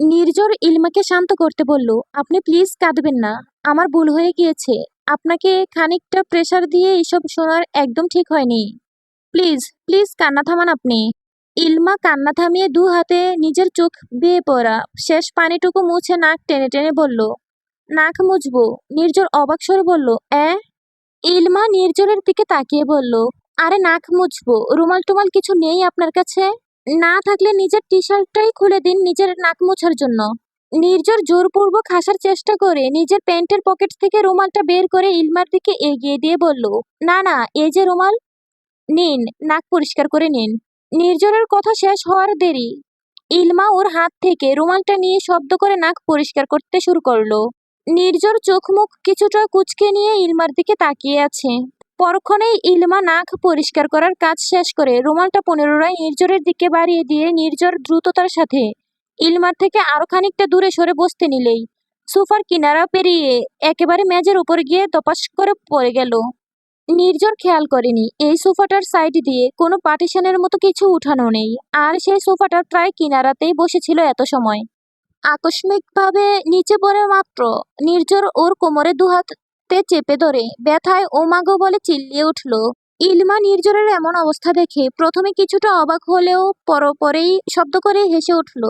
নির্ঝর ইলমাকে শান্ত করতে বলল, আপনি প্লিজ কাঁদবেন না, আমার ভুল হয়ে গিয়েছে। আপনাকে খানিকটা প্রেসার দিয়ে এসব শোনার একদম ঠিক হয়নি। প্লিজ প্লিজ কান্না থামান আপনি। ইলমা কান্না থামিয়ে দু হাতে নিজের চোখ বেয়ে পড়া শেষ পানিটুকু মুছে নাক টেনে টেনে বলল, নাক মুছবো। নির্জর অবাক স্বরে বলল, এ? ইলমা নির্জরের দিকে তাকিয়ে বলল, আরে নাক মুছবো, রুমাল টুমাল কিছু নেই আপনার কাছে? না থাকলে নিজের টি শার্টটাই খুলে দিন নিজের নাক মোছার জন্য। নির্জর জোরপূর্বক হাসার চেষ্টা করে নিজের প্যান্টের পকেট থেকে রুমালটা বের করে ইলমার দিকে এগিয়ে দিয়ে বলল, না না, এই যে রুমাল, নিন, নাক পরিষ্কার করে নিন। নির্জরের কথা শেষ হওয়ার দেরি। ইলমা ওর হাত থেকে রুমালটা নিয়ে শব্দ করে নাক পরিষ্কার করতে শুরু করল। নির্জর চোখ মুখ কিছুটা কুচকে নিয়ে ইলমার দিকে তাকিয়ে আছে। পরক্ষণেই ইলমা নাক পরিষ্কার করার কাজ শেষ করে রুমালটা পুনরায় নির্জরের দিকে বাড়িয়ে দিয়ে নির্জর দ্রুততার সাথে ইলমার থেকে আরও খানিকটা দূরে সরে বসতে নিলেই। সোফার কিনারা পেরিয়ে একেবারে মেজের উপর গিয়ে দপাস করে পড়ে গেল। নির্জর খেয়াল করেনি, এই সোফাটার সাইড দিয়ে কোনো পার্টিশনের মতো কিছু উঠানো নেই, আর সেই সোফাটা প্রায় কিনারাতেই বসেছিল এত সময়। আকস্মিকভাবে নিচে পড়ে মাত্র নির্জর ওর কোমরে দুহাতে চেপে ধরে ব্যথায় ওমাগো বলে চিল্লিয়ে উঠল। ইলমা নির্জরের এমন অবস্থা দেখে প্রথমে কিছুটা অবাক হলেও পরপরেই শব্দ করে হেসে উঠল।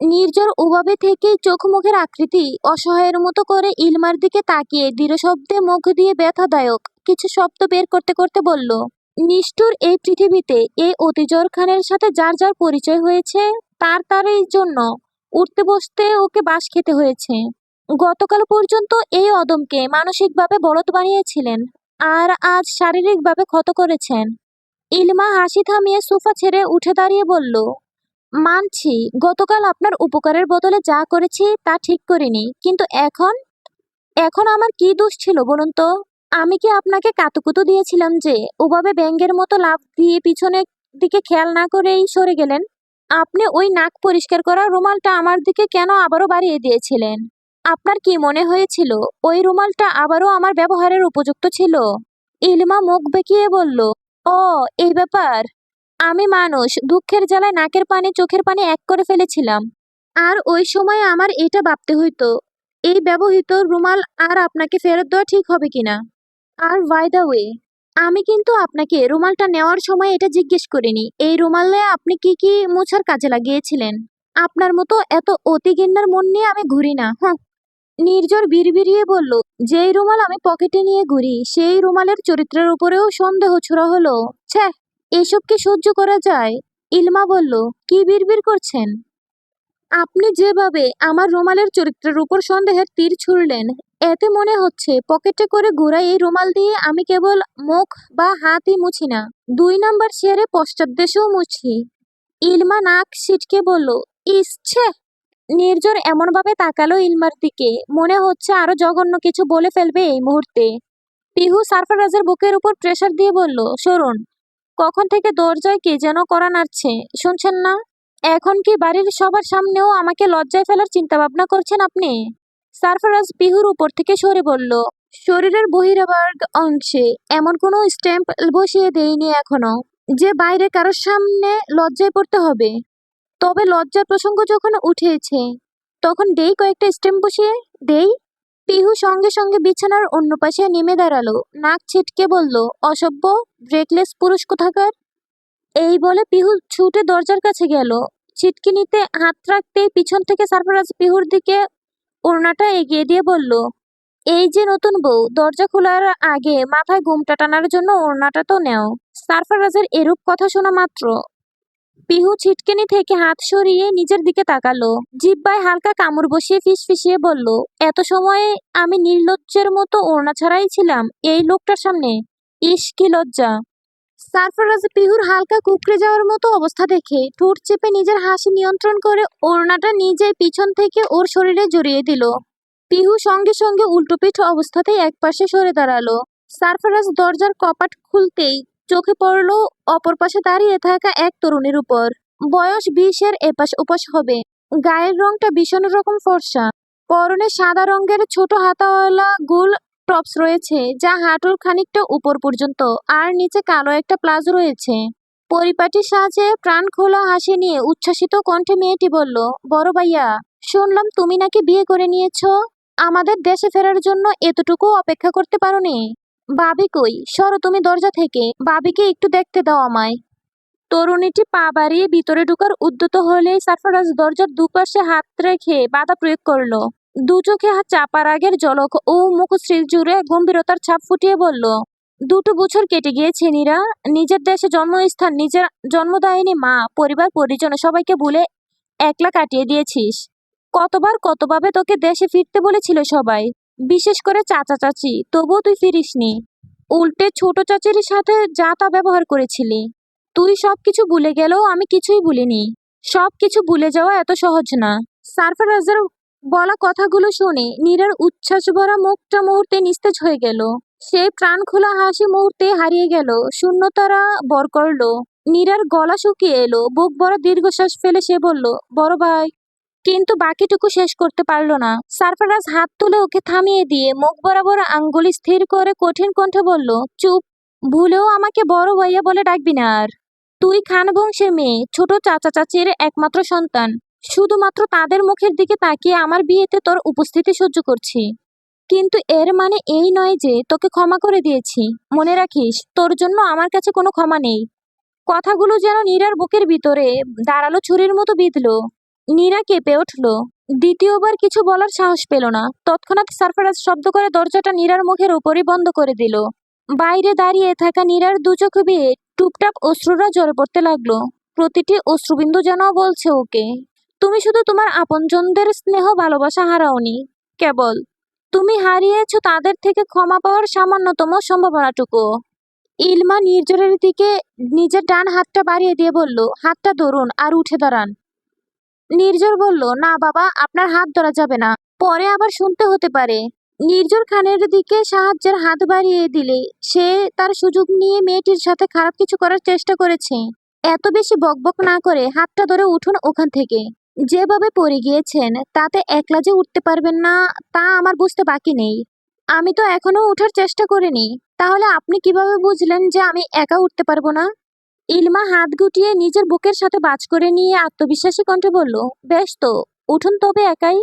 নির্জর ওভাবে থেকে চোখ মুখের আকৃতি অসহায়ের মতো করে ইলমার দিকে তাকিয়ে দৃঢ় শব্দে মুখ দিয়ে ব্যথাদায়ক কিছু শব্দ বের করতে করতে বলল, নিষ্ঠুর এই পৃথিবীতে এই অতিজর খানের সাথে যার যার পরিচয় হয়েছে, তার তারই জন্য উঠতে বসতে ওকে বাস খেতে হয়েছে। গতকাল পর্যন্ত এই অদমকে মানসিকভাবে বলদ বানিয়েছিলেন আর আজ শারীরিকভাবে ক্ষত করেছেন। ইলমা হাসি থামিয়ে সোফা ছেড়ে উঠে দাঁড়িয়ে বলল, মানছি, গতকাল আপনার উপকারের বদলে যা করেছি তা ঠিক করিনি, কিন্তু এখন? এখন আমার কি দোষ ছিল বলুন তো? আমি কি আপনাকে কাতুকুতু দিয়েছিলাম যে ওভাবে ব্যাঙ্গের মতো লাভ দিয়ে পিছনের দিকে খেয়াল না করেই সরে গেলেন? আপনি ওই নাক পরিষ্কার করা রুমালটা আমার দিকে কেন আবারও বাড়িয়ে দিয়েছিলেন? আপনার কি মনে হয়েছিল ওই রুমালটা আবারও আমার ব্যবহারের উপযুক্ত ছিল? ইলমা মুখ বেঁকিয়ে বলল, ও, এই ব্যাপার। আমি মানুষ, দুঃখের জ্বালায় নাকের পানি চোখের পানি এক করে ফেলেছিলাম। আর ওই সময় আমার এটা ভাবতে হইতো, এই ব্যবহৃত রুমাল আর আপনাকে ফেরত দেওয়া ঠিক হবে কিনা? আর বাই দ্য ওয়ে আমি কিন্তু আপনাকে রুমালটা নেওয়ার সময় এটা জিজ্ঞেস করিনি। এই রুমালে আপনি কি কি মোছার কাজে লাগিয়েছিলেন? আপনার মতো এত অতি মন নিয়ে আমি ঘুরি না হ্যাঁ নির্জর বিড়বিড়িয়ে বলল, যেই রুমাল আমি পকেটে নিয়ে ঘুরি, সেই রুমালের চরিত্রের উপরেও সন্দেহ ছোড়া হলো। ছ্যা, এসব কি সহ্য করা যায়? ইলমা বলল, কি বিড়বিড় করছেন? আপনি যেভাবে আমার রুমালের চরিত্রের উপর সন্দেহের তীর ছুড়লেন, এতে মনে হচ্ছে পকেটে করে ঘোরা এই রুমাল দিয়ে আমি কেবল মুখ বা হাতই মুছি না, দুই নাম্বার শেয়ারে পশ্চাৎদেশেও মুছি। ইলমা নাক সিটকে বলল ইচ্ছে নির্জর এমনভাবে তাকালো ইলমার দিকে। মনে হচ্ছে আরও জঘন্য কিছু বলে ফেলবে এই মুহূর্তে। পিহু সারফারাজের বুকের উপর প্রেসার দিয়ে বলল, সরুন, কখন থেকে দরজায় কে যেন করা নাড়ছে? শুনছেন না? এখন কি বাড়ির সবার সামনেও আমাকে লজ্জায় ফেলার চিন্তা ভাবনা করছেন আপনি? সারফারাজ পিহুর উপর থেকে সরে বলল, শরীরের বহিরাভাগ অংশে এমন কোনো স্ট্যাম্প বসিয়ে দেয়নি এখনও, যে বাইরে কারোর সামনে লজ্জায় পড়তে হবে। তবে লজ্জার প্রসঙ্গ যখন উঠেছে, তখন দেই কয়েকটা স্ট্যাম্প বসিয়ে দেই। পিহু সঙ্গে সঙ্গে বিছানার অন্য পাশে নেমে দাঁড়াল। নাক ছিটকে বলল, অসভ্য ব্রেকলেস পুরুষ কোথাকার? এই বলে পিহু ছুটে দরজার কাছে গেল। ছিটকিনিতে হাত রাখতেই পিছন থেকে সারফরাজ পিহুর দিকে ওড়নাটা এগিয়ে দিয়ে বলল, এই যে নতুন বউ, দরজা খোলার আগে মাথায় ঘুমটা টানার জন্য ওড়নাটা তো নেও। সারফরাজের এরূপ কথা শোনা মাত্র পিহু ছিটকিনি থেকে হাত সরিয়ে নিজের দিকে তাকালো। জিব্বায় হালকা কামড় বসিয়ে ফিস ফিসিয়ে বলল, এত সময়ে আমি নির্লজ্জের মতো ওড়না ছাড়াই ছিলাম, এই লোকটার সামনে? ইস, কি লজ্জা! সারফরাজ পিহুর হালকা কুকড়ে যাওয়ার মতো অবস্থা দেখে ঠোঁট চেপে নিজের হাসি নিয়ন্ত্রণ করে ওড়নাটা নিজে পিছন থেকে ওর শরীরে জড়িয়ে দিল। পিহু সঙ্গে সঙ্গে উল্টোপিঠ অবস্থাতেই একপাশে সরে দাঁড়াল। সারফরাজ দরজার কপাট খুলতেই চোখে পড়ল, অপর পাশে দাঁড়িয়ে থাকা এক তরুণীর উপর। বয়স বিশের এপাশ ওপাশ হবে। গায়ের রংটা ভীষণ রকম ফর্সা। পরনে সাদা রঙের ছোট হাতাওয়ালা গুল টপস রয়েছে, যা হাঁটুর খানিকটা উপর পর্যন্ত, আর নিচে কালো একটা প্লাজো রয়েছে। পরিপাটি সাজে প্রাণ খোলা হাসি নিয়ে উচ্ছ্বাসিত কণ্ঠে মেয়েটি বলল, বড় ভাইয়া, শুনলাম তুমি নাকি বিয়ে করে নিয়েছ। আমাদের দেশে ফেরার জন্য এতটুকু অপেক্ষা করতে পারোনি? বাবি কই? সরো তুমি দরজা থেকে। বাবিকে একটু দেখতে দাও আমায়। তরুণীটি পা বাড়িয়ে ভিতরে ঢুকার উদ্যত হলেই সারফারাজ দরজার দুপাশে হাত রেখে বাধা প্রয়োগ করল। দু চোখে হাত চাপার আগের জলক ও মুখশ্রী জুড়ে গম্ভীরতার ছাপ ফুটিয়ে বলল, দুটো বছর কেটে গিয়েছে নীরা। নিজের দেশে জন্মস্থান, নিজের জন্মদায়িনী মা, পরিবার, পরিজন, সবাইকে ভুলে একলা কাটিয়ে দিয়েছিস। কতবার কতভাবে তোকে দেশে ফিরতে বলেছিল সবাই। বিশেষ করে চাচা চাচি, তবুও তুই ফিরিসনি। উল্টে ছোট চাচির সাথে যা তা ব্যবহার করেছিলি। তুই সব কিছু ভুলে গেলেও আমি কিছুই ভুলিনি। সবকিছু ভুলে যাওয়া এত সহজ না। সারফারাজের বলা কথাগুলো শুনে নীরার উচ্ছ্বাস ভরা মুখটা মুহূর্তে নিস্তেজ হয়ে গেল। সে প্রাণ খোলা হাসি মুহূর্তে হারিয়ে গেল। শূন্যতারা বর করল। নীরার গলা শুকিয়ে এলো। বুক বড় দীর্ঘশ্বাস ফেলে সে বলল, বড় ভাই কিন্তু বাকিটুকু শেষ করতে পারল না। সারফারাজ হাত তুলে ওকে থামিয়ে দিয়ে মুখ বরাবর আঙ্গুলি স্থির করে কঠিন কণ্ঠে বলল, চুপ, ভুলেও আমাকে বড় ভাইয়া বলে ডাকবি না আর। তুই খান বংশের মেয়ে, ছোট চাচা চাচির একমাত্র সন্তান। শুধুমাত্র তাদের মুখের দিকে তাকিয়ে আমার বিয়েতে তোর উপস্থিতি সহ্য করছি। কিন্তু এর মানে এই নয় যে তোকে ক্ষমা করে দিয়েছি। মনে রাখিস, তোর জন্য আমার কাছে কোনো ক্ষমা নেই। কথাগুলো যেন নীরার বুকের ভিতরে দাঁড়াল ছুরির মতো বিঁধলো। নীরা কেঁপে উঠল। দ্বিতীয়বার কিছু বলার সাহস পেল না। তৎক্ষণাৎ সারফারাজ শব্দ করে দরজাটা নীরার মুখের উপরই বন্ধ করে দিল। বাইরে দাঁড়িয়ে থাকা নীরার দু চোখ বেয়ে টুপটাপ অশ্রুরা জল পড়তে লাগল। প্রতিটি অশ্রুবিন্দু যেন বলছে ওকে, তুমি শুধু তোমার আপনজনদের স্নেহ ভালোবাসা হারাওনি। কেবল তুমি হারিয়েছ তাদের থেকে ক্ষমা পাওয়ার সামান্যতম সম্ভাবনাটুকু। ইলমা নির্জরের দিকে নিজের ডান হাতটা বাড়িয়ে দিয়ে বলল, হাতটা ধরুন আর উঠে দাঁড়ান। নির্জর বলল, না বাবা, আপনার হাত ধরা যাবে না। পরে আবার শুনতে হতে পারে। নির্জর খানের দিকে সাহায্যের হাত বাড়িয়ে দিলে সে তার সুযোগ নিয়ে মেয়েটির সাথে খারাপ কিছু করার চেষ্টা করেছে। এত বেশি বকবক না করে হাতটা ধরে উঠুন ওখান থেকে। যেভাবে পড়ে গিয়েছেন, তাতে একলা যে উঠতে পারবেন না, তা আমার বুঝতে বাকি নেই। আমি তো এখনও উঠার চেষ্টা করিনি। তাহলে আপনি কীভাবে বুঝলেন যে আমি একা উঠতে পারব না? ইলমা হাত গুটিয়ে নিজের বুকের সাথে বাজ করে নিয়ে আত্মবিশ্বাসী কণ্ঠে বলল বেশ তো, উঠুন তবে একাই।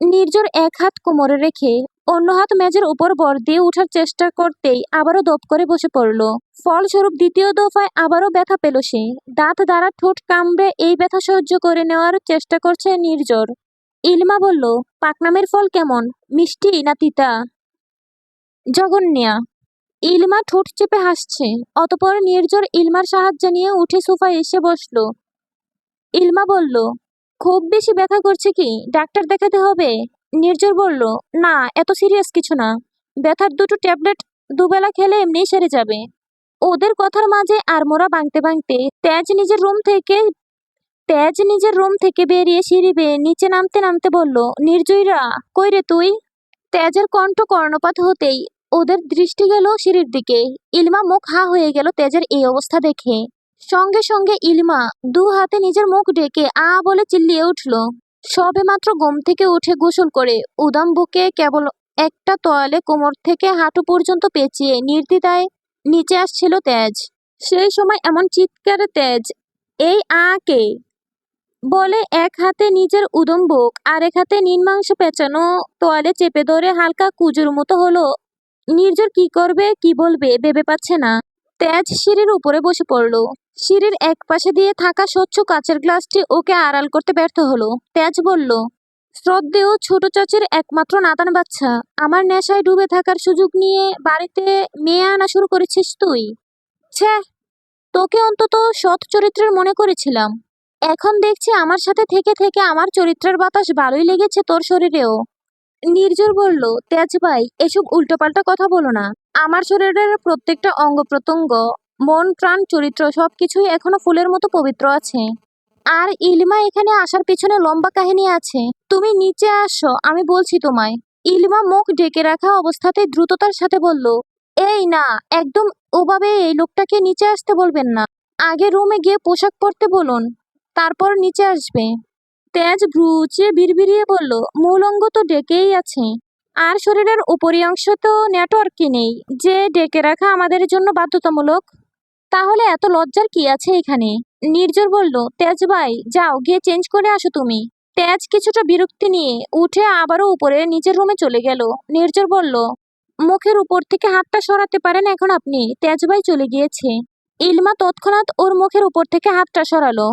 নির্জর এক হাত কোমরে রেখে অন্য হাত মেজের উপর বর দিয়ে উঠার চেষ্টা করতেই আবারও দপ করে বসে পড়ল। ফলস্বরূপ দ্বিতীয় দফায় আবারও ব্যথা পেল সে। দাঁত দ্বারা ঠোঁট কামড়ে এই ব্যথা সহ্য করে নেওয়ার চেষ্টা করছে নির্জর। ইলমা বলল, পাকনামের ফল কেমন, মিষ্টি না তিতা? জগন্যা ইলমা ঠোঁট চেপে হাসছে, অতপর নির্জর ইলমার সাহায্য নিয়ে উঠে সোফায় এসে বসল। ইলমা বলল, খুব বেশি ব্যথা করছে কি? ডাক্তার দেখাতে হবে? নির্জর বলল, না, এত সিরিয়াস কিছু না। ব্যথার দুটো ট্যাবলেট দুবেলা খেলে এমনিই সেরে যাবে। ওদের কথার মাঝে আড়মোড়া ভাঙতে ভাঙতে তেজ নিজের রুম থেকে তেজ নিজের রুম থেকে বেরিয়ে সিঁড়ি বেয়ে নিচে নামতে নামতে বলল, নির্জয়রা, কই রে তুই? তেজের কণ্ঠ কর্ণপাত হতেই ওদের দৃষ্টি গেল সিঁড়ির দিকে। ইলমা মুখ হা হয়ে গেল তেজের এই অবস্থা দেখে। সঙ্গে সঙ্গে ইলমা দু হাতে নিজের মুখ ডেকে আ বলে চিল্লিয়ে উঠল, সবে মাত্র গম থেকে উঠে গোসল করে। উদাম বুকে কেবল একটা তোয়ালে কোমর থেকে হাঁটু পর্যন্ত পেঁচিয়ে নির্দ্বিধায় নিচে আসছিল তেজ। সেই সময় এমন চিৎকারে তেজ, এই আ কে? বলে এক হাতে নিজের উদম বুক আর এক হাতে নির্মাংস পেঁচানো তোয়ালে চেপে ধরে হালকা কুজুর মতো হলো নির্জর কি করবে, কি বলবে, ভেবে পাচ্ছে না। তেজ সিঁড়ির উপরে বসে পড়ল। সিঁড়ির এক পাশে দিয়ে থাকা স্বচ্ছ কাচের গ্লাসটি ওকে আড়াল করতে ব্যর্থ হলো। তেজ বলল, শ্রদ্ধেয় ছোট চাচির একমাত্র নাতান বাচ্চা, আমার নেশায় ডুবে থাকার সুযোগ নিয়ে বাড়িতে মেয়ে আনা শুরু করেছিস তুই? ছ্যা, তোকে অন্তত সৎ চরিত্রের মনে করেছিলাম। এখন দেখছি আমার সাথে থেকে থেকে আমার চরিত্রের বাতাস ভালোই লেগেছে তোর শরীরেও। নির্জর বলল তেজ ভাই, এসব উল্টোপাল্টা কথা বলো না। আমার শরীরের প্রত্যেকটা অঙ্গ প্রত্যঙ্গ, মন, প্রাণ, চরিত্র সবকিছুই এখনও ফুলের মতো পবিত্র আছে। আর ইলমা এখানে আসার পিছনে লম্বা কাহিনী আছে। তুমি নিচে আসো, আমি বলছি তোমায়। ইলমা মুখ ডেকে রাখা অবস্থাতে দ্রুততার সাথে বলল, এই না, একদম ওভাবে এই লোকটাকে নিচে আসতে বলবেন না। আগে রুমে গিয়ে পোশাক পরতে বলুন, তারপর নিচে আসবে। তেজ ভ্রুচে বিড়বিড়িয়ে বলল মূল তো ডেকেই আছে। আর শরীরের উপরি অংশ তো নেটওয়ার্কই নেই। যে ডেকে রাখা আমাদের জন্য বাধ্যতামূলক। তাহলে এত লজ্জার কি আছে এখানে? নির্জর বলল, তেজ ভাই, যাও, গিয়ে চেঞ্জ করে আসো তুমি। তেজ কিছুটা বিরক্তি নিয়ে উঠে আবারও উপরে নিজের রুমে চলে গেল। নির্জর বলল, মুখের উপর থেকে হাতটা সরাতে পারেন এখন আপনি। তেজ ভাই চলে গিয়েছে। ইলমা তৎক্ষণাৎ ওর মুখের উপর থেকে হাতটা সরালো।